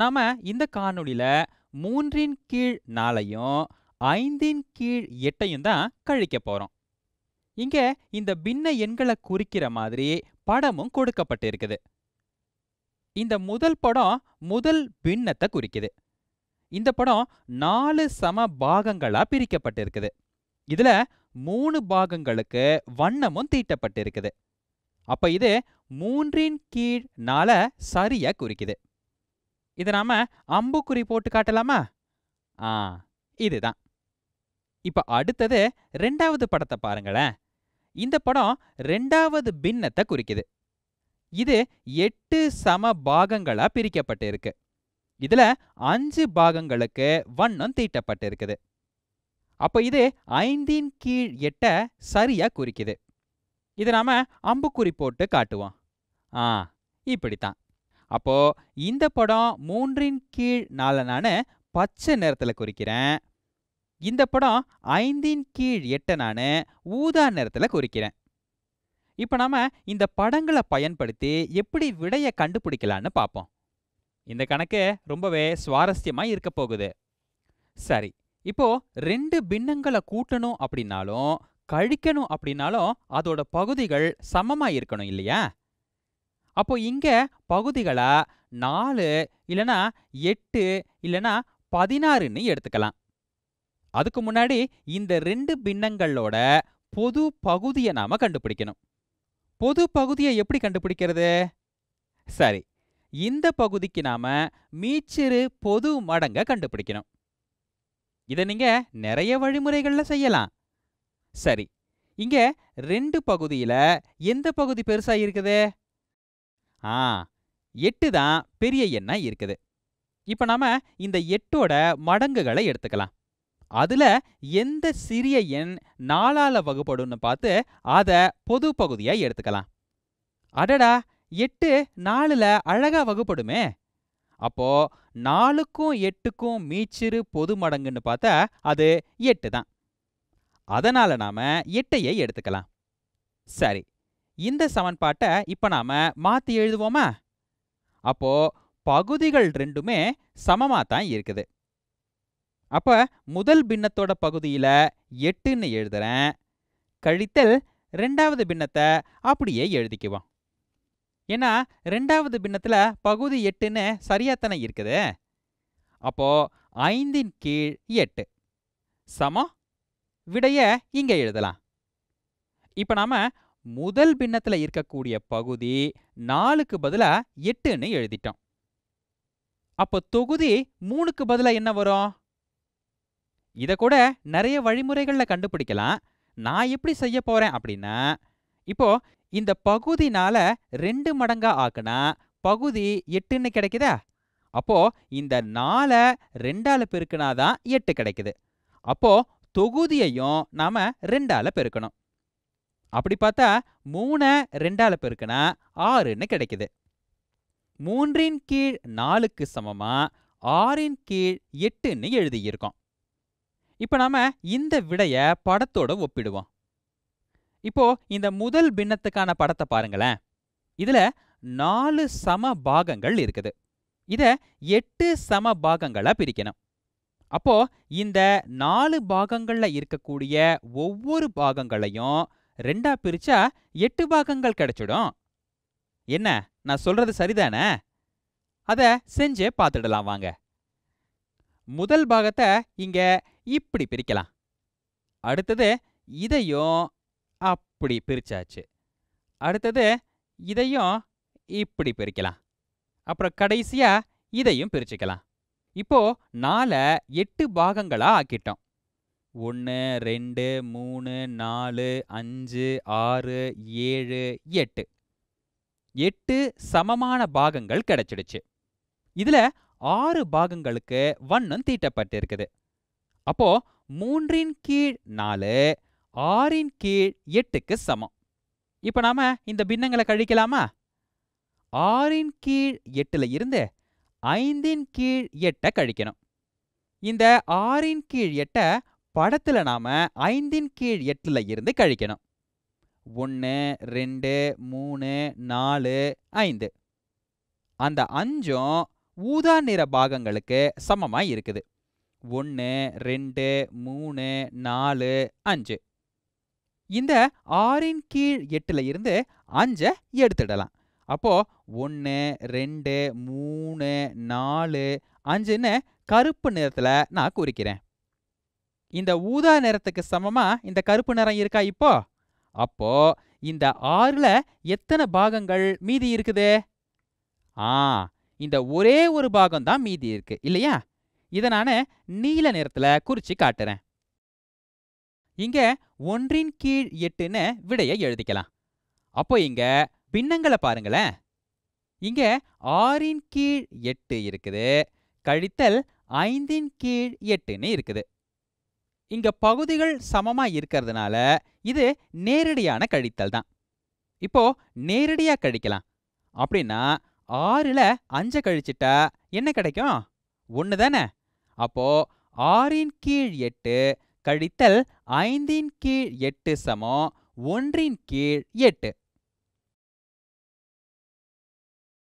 நாம இந்த காணொளியில் மூன்றின் கீழ் நாளையும் ஐந்தின் கீழ் எட்டையும் தான் கழிக்க போறோம். இங்க இந்த பின்ன எண்களை குறிக்கிற மாதிரி படமும் கொடுக்கப்பட்டிருக்குது இந்த முதல் படம் முதல் பின்னத்தை குறிக்குது. இந்த படம் நாலு சம பாகங்களா பிரிக்கப்பட்டிருக்குது. இதுல மூணு பாகங்களுக்கு வண்ணமும் தீட்டப்பட்டிருக்குது. அப்ப இது மூன்றின் கீழ் நாளை சரியாக குறிக்குது. இதை நாம அம்புக்குறி போட்டு காட்டலாமா? ஆ இதுதான். இப்ப அடுத்தது ரெண்டாவது படத்தை பாருங்களேன். இந்த படம் ரெண்டாவது பின்னத்தை குறிக்குது. இது எட்டு சம பாகங்களா பிரிக்கப்பட்டு இருக்கு இதுல அஞ்சு பாகங்களுக்கு வண்ணம் தீட்டப்பட்டு இருக்குது அப்ப இது ஐந்தின் கீழ் எட்ட சரியா குறிக்குது. இது நாம அம்புக்குறி போட்டு காட்டுவோம். ஆ இப்படித்தான். அப்போ இந்த படம் மூன்றின் கீழ் நாலு நான் பச்சை நிறத்துல குறிக்கிறேன். இந்த படம் ஐந்தின் கீழ் எட்டை நான் ஊதா நிறத்துல குறிக்கிறேன். இப்போ நாம இந்த படங்களை பயன்படுத்தி எப்படி விடைய கண்டுபிடிக்கலான்னு பார்ப்போம் இந்த கணக்கு ரொம்பவே சுவாரஸ்யமா இருக்க போகுது. சரி இப்போ ரெண்டு பின்னங்களை கூட்டணும் அப்படின்னாலும் கழிக்கணும் அப்படின்னாலும் அதோட பகுதிகள் சமமா இருக்கணும் இல்லையா? அப்போ இங்க பகுதிகளா நாலு இல்லனா எட்டு இல்லனா பதினாறுன்னு எடுத்துக்கலாம். அதுக்கு முன்னாடி இந்த ரெண்டு பின்னங்களோட பொது பகுதியை நாம கண்டுபிடிக்கணும். பொது பகுதியை எப்படி கண்டுபிடிக்கிறது? சரி இந்த பகுதிக்கு நாம மீச்சிறு பொது மடங்க கண்டுபிடிக்கணும். இதை நீங்க நிறைய வழிமுறைகள்ல செய்யலாம். சரி இங்க ரெண்டு பகுதியில எந்த பகுதி பெருசா இருக்குது ஆ எட்டு தான் பெரிய எண்ணா இருக்குது. இப்ப நாம இந்த எட்டோட மடங்குகளை எடுத்துக்கலாம். அதுல எந்த சிறிய எண் நாலால வகுப்படும்னு பார்த்து அத பொது பகுதியா எடுத்துக்கலாம். அடடா எட்டு நாலுல அழகா வகுப்படுமே அப்போ நாலுக்கும் எட்டுக்கும் மீச்சிறு பொது மடங்குன்னு பார்த்தா அது எட்டு தான். அதனால நாம எட்டையை எடுத்துக்கலாம். சரி இந்த சமன்பாட்டை இப்ப நாம மாத்தி எழுதுவோமா? அப்போ பகுதிகள் ரெண்டுமே சமமா தான் இருக்குது. அப்ப முதல் பின்னத்தோட பகுதியில எட்டுன்னு எழுதுறேன். கழித்தல் ரெண்டாவது பின்னத்தை அப்படியே எழுதிக்குவோம். ஏன்னா ரெண்டாவது பின்னத்துல பகுதி எட்டுன்னு சரியாத்தானே இருக்குது? அப்போ ஐந்தின் கீழ் எட்டு. சமம். விடைய இங்க எழுதலாம். இப்ப நாம முதல் பின்னத்துல இருக்கக்கூடிய பகுதி நாலுக்கு பதிலா எட்டுன்னு எழுதிட்டோம். அப்போ தொகுதி மூணுக்கு பதிலாக என்ன வரும்? இத கூட நிறைய வழிமுறைகள்ல கண்டுபிடிக்கலாம். நான் எப்படி செய்ய போறேன் அப்படின்னா இப்போ இந்த பகுதினால ரெண்டு மடங்கா ஆக்குனா பகுதி எட்டுன்னு கிடைக்குதா? அப்போ இந்த நாலை ரெண்டால பெருக்குனாதான் எட்டு கிடைக்குது. அப்போ தொகுதியையும் நாம ரெண்டால பெருக்கணும். அப்படி பார்த்தா மூணை ரெண்டால பெருக்குனா ஆறுன்னு கிடைக்குது. மூன்றின் கீழ் நாலுக்கு சமமா ஆறின் கீழ் எட்டுன்னு எழுதியிருக்கோம். இப்ப நாம இந்த விடைய படத்தோட ஒப்பிடுவோம். இப்போ இந்த முதல் பின்னத்துக்கான படத்தை பாருங்களேன். இதுல நாலு சம பாகங்கள் இருக்குது. இத எட்டு சம பாகங்களா பிரிக்கணும். அப்போ இந்த நாலு பாகங்கள்ல இருக்கக்கூடிய ஒவ்வொரு பாகங்களையும் ரெண்டா பிரிச்சா எட்டு பாகங்கள் கிடைச்சிடும். என்ன நான் சொல்றது சரிதானே? அத செஞ்சே பார்த்துடலாம் வாங்க. முதல் பாகத்தை இங்க இப்படி பிரிக்கலாம். அடுத்தது இதையும் அப்படி பிரிச்சாச்சு. அடுத்தது இதையும் இப்படி பிரிக்கலாம். அப்புறம் கடைசியா இதையும் பிரிச்சுக்கலாம். இப்போ நாலை எட்டு பாகங்களா ஆக்கிட்டோம். ஒன்று ரெண்டு மூணு நாலு அஞ்சு ஆறு ஏழு எட்டு. எட்டு சமமான பாகங்கள் கிடைச்சிடுச்சு. இதுல ஆறு பாகங்களுக்கு வண்ணம் தீட்டப்பட்டிருக்குது. அப்போ மூன்றின் கீழ் நாலு ஆறின் கீழ் எட்டுக்கு சமம். இப்போ நாம இந்த பின்னங்களை கழிக்கலாமா? ஆறின் கீழ் எட்டுல இருந்து ஐந்தின் கீழ் எட்டை கழிக்கணும். இந்த ஆறின் கீழ் எட்டை படத்துல நாம ஐந்தின் கீழ் எட்டுல இருந்து கழிக்கணும். ஒன்று ரெண்டு மூணு நாலு ஐந்து. அந்த அஞ்சும் ஊதா நிற பாகங்களுக்கு சமமாக இருக்குது. ஒன்று ரெண்டு மூணு நாலு அஞ்சு. இந்த ஆறின் கீழ் எட்டுல இருந்து அஞ்சை எடுத்துடலாம். அப்போ ஒன்று ரெண்டு மூணு நாலு அஞ்சுன்னு கருப்பு நிறத்துல நான் குறிக்கிறேன். இந்த ஊதா நிறத்துக்கு சமமா இந்த கருப்பு நிறம் இருக்கா இப்போ? அப்போ இந்த ஆறுல எத்தனை பாகங்கள் மீதி இருக்குது? ஆ இந்த ஒரே ஒரு பாகம் தான் மீதி இருக்கு இல்லையா? இதை நான் நீல நிறத்துல குறிச்சு காட்டுறேன். இங்க ஒன்றின் கீழ் எட்டுன்னு விடையை எழுதிக்கலாம். அப்போ இங்க பின்னங்களை பாருங்களேன். இங்க ஆறின் கீழ் எட்டு இருக்குது கழித்தல் ஐந்தின் கீழ் எட்டுன்னு இருக்குது. இங்க பகுதிகள் சமமா இருக்கிறதுனால இது நேரடியான கழித்தல் தான். இப்போ நேரடியா கழிக்கலாம். அப்படின்னா ஆறுல அஞ்சை கழிச்சிட்டா என்ன கிடைக்கும்? ஒன்று தானே. அப்போ ஆறின் கீழ் எட்டு கழித்தல் ஐந்தின் கீழ் எட்டு சமம் ஒன்றின் கீழ் எட்டு.